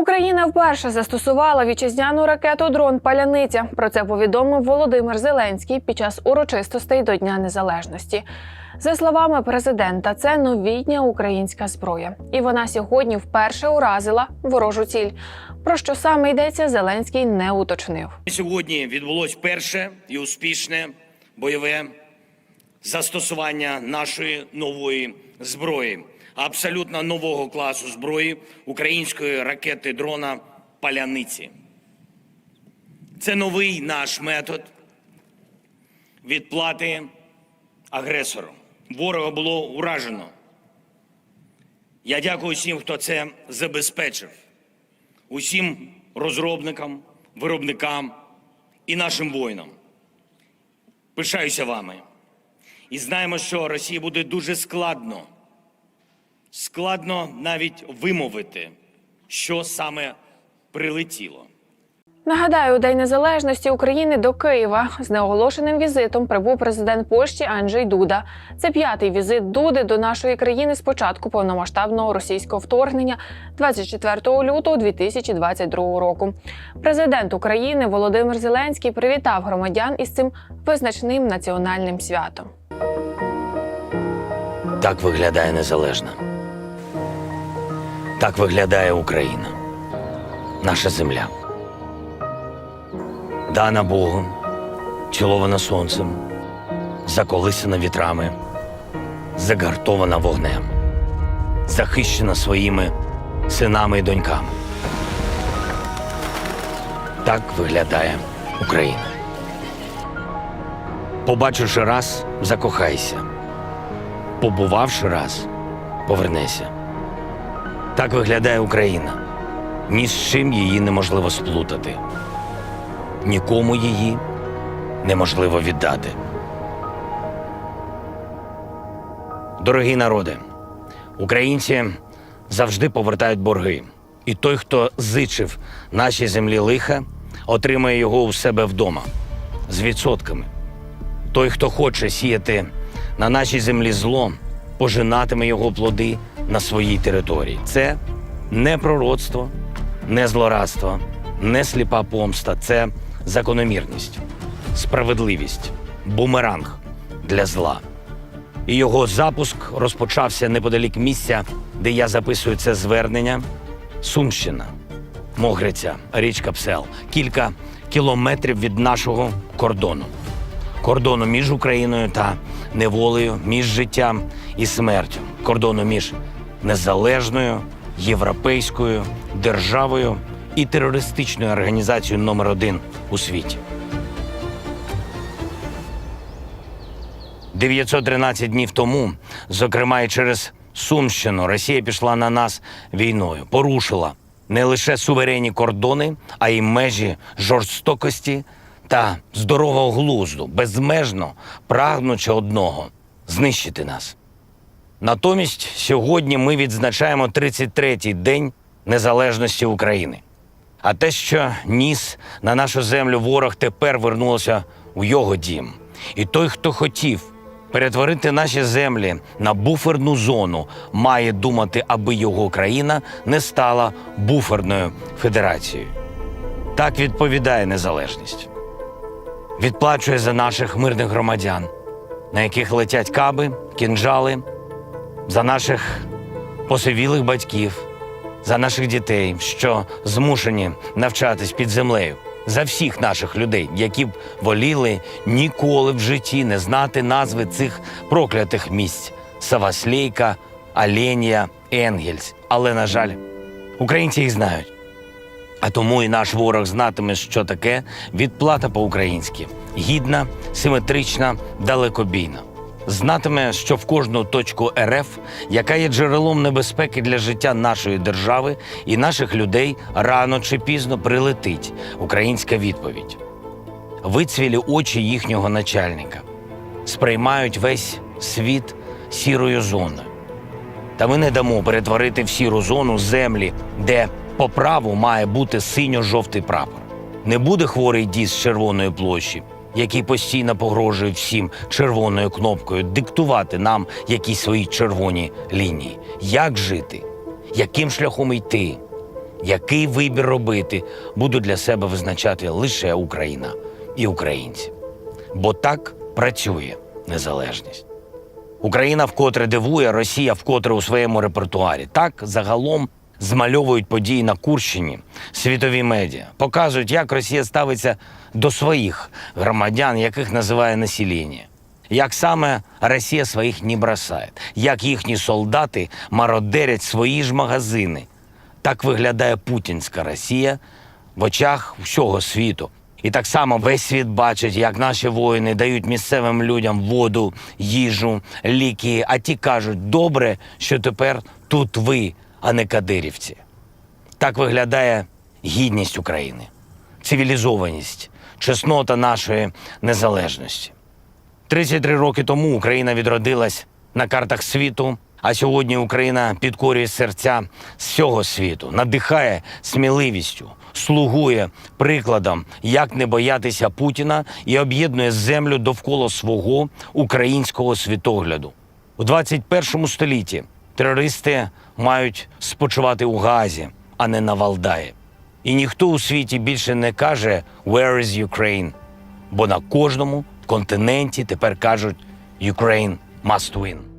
Україна вперше застосувала вітчизняну ракету дрон Паляниця. Про це повідомив Володимир Зеленський під час урочистостей до Дня Незалежності. За словами президента, це новітня українська зброя, і вона сьогодні вперше уразила ворожу ціль. Про що саме йдеться, Зеленський не уточнив. Сьогодні відбулось перше і успішне бойове застосування нашої нової зброї, абсолютно нового класу зброї української ракети дрона Паляниці. Це новий наш метод відплати агресору. Ворога було уражено. Я дякую всім, хто це забезпечив усім розробникам, виробникам і нашим воїнам. Пишаюся вами. І знаємо, що Росії буде дуже складно, складно навіть вимовити, що саме прилетіло. Нагадаю, у День Незалежності України до Києва з неоголошеним візитом прибув президент Польщі Анджей Дуда. Це п'ятий візит Дуди до нашої країни з початку повномасштабного російського вторгнення 24 лютого 2022 року. Президент України Володимир Зеленський привітав громадян із цим визначним національним святом. Так виглядає незалежна. Так виглядає Україна, наша земля. Дана Богом, цілована сонцем, заколисана вітрами, загартована вогнем, захищена своїми синами і доньками. Так виглядає Україна. Побачивши раз, закохайся. Побувавши раз, повернися. Так виглядає Україна. Ні з чим її неможливо сплутати. Нікому її неможливо віддати. Дорогі народи, українці завжди повертають борги. І той, хто зичив нашій землі лиха, отримає його у себе вдома з відсотками. Той, хто хоче сіяти на нашій землі зло, пожинатиме його плоди на своїй території. Це не пророцтво, не злорадство, не сліпа помста, це закономірність, справедливість, бумеранг для зла. І його запуск розпочався неподалік місця, де я записую це звернення. Сумщина, Могриця, річка Псел, кілька кілометрів від нашого кордону кордону між Україною та неволею, між життям і смертю, кордону між незалежною європейською державою і терористичною організацією номер один у світі. 913 днів тому, зокрема і через Сумщину, Росія пішла на нас війною, порушила не лише суверенні кордони, а й межі жорстокості та здорового глузду, безмежно прагнучи одного знищити нас. Натомість сьогодні ми відзначаємо 33-й день незалежності України. А те, що ніс на нашу землю ворог тепер вернулося у його дім. І той, хто хотів перетворити наші землі на буферну зону, має думати, аби його країна не стала буферною федерацією. Так відповідає незалежність. Відплачує за наших мирних громадян, на яких летять каби, кінжали, за наших посивілих батьків, за наших дітей, що змушені навчатись під землею, за всіх наших людей, які б воліли ніколи в житті не знати назви цих проклятих місць Саваслейка, Аленія, Енгельс. Але, на жаль, українці їх знають. А тому і наш ворог знатиме, що таке відплата по-українськи гідна, симетрична, далекобійна. Знатиме, що в кожну точку РФ, яка є джерелом небезпеки для життя нашої держави і наших людей, рано чи пізно прилетить українська відповідь. Вицвілі очі їхнього начальника сприймають весь світ сірою зоною. Та ми не дамо перетворити в сіру зону землі, де по праву має бути синьо-жовтий прапор. Не буде хворий дід з червоної площі, який постійно погрожує всім червоною кнопкою диктувати нам якісь свої червоні лінії. Як жити? Яким шляхом йти? який вибір робити, будуть для себе визначати лише Україна і українці. Бо так працює незалежність. Україна вкотре дивує, Росія вкотре у своєму репертуарі. Так загалом змальовують події на Курщині, світові медіа, показують, як Росія ставиться до своїх громадян, яких називає населення. Як саме Росія своїх не бросає, як їхні солдати мародерять свої ж магазини. Так виглядає путінська Росія в очах всього світу. І так само весь світ бачить, як наші воїни дають місцевим людям воду, їжу, ліки, а ті кажуть, добре, що тепер тут ви, а не кадирівці. Так виглядає гідність України, цивілізованість, чеснота нашої незалежності. 33 роки тому Україна відродилась на картах світу, а сьогодні Україна підкорює серця всього світу, надихає сміливістю, слугує прикладом, як не боятися Путіна і об'єднує землю довкола свого українського світогляду. У 21 столітті терористи мають спочивати у Газі, а не на Валдаї. І ніхто у світі більше не каже «Where is Ukraine?», бо на кожному континенті тепер кажуть «Ukraine must win».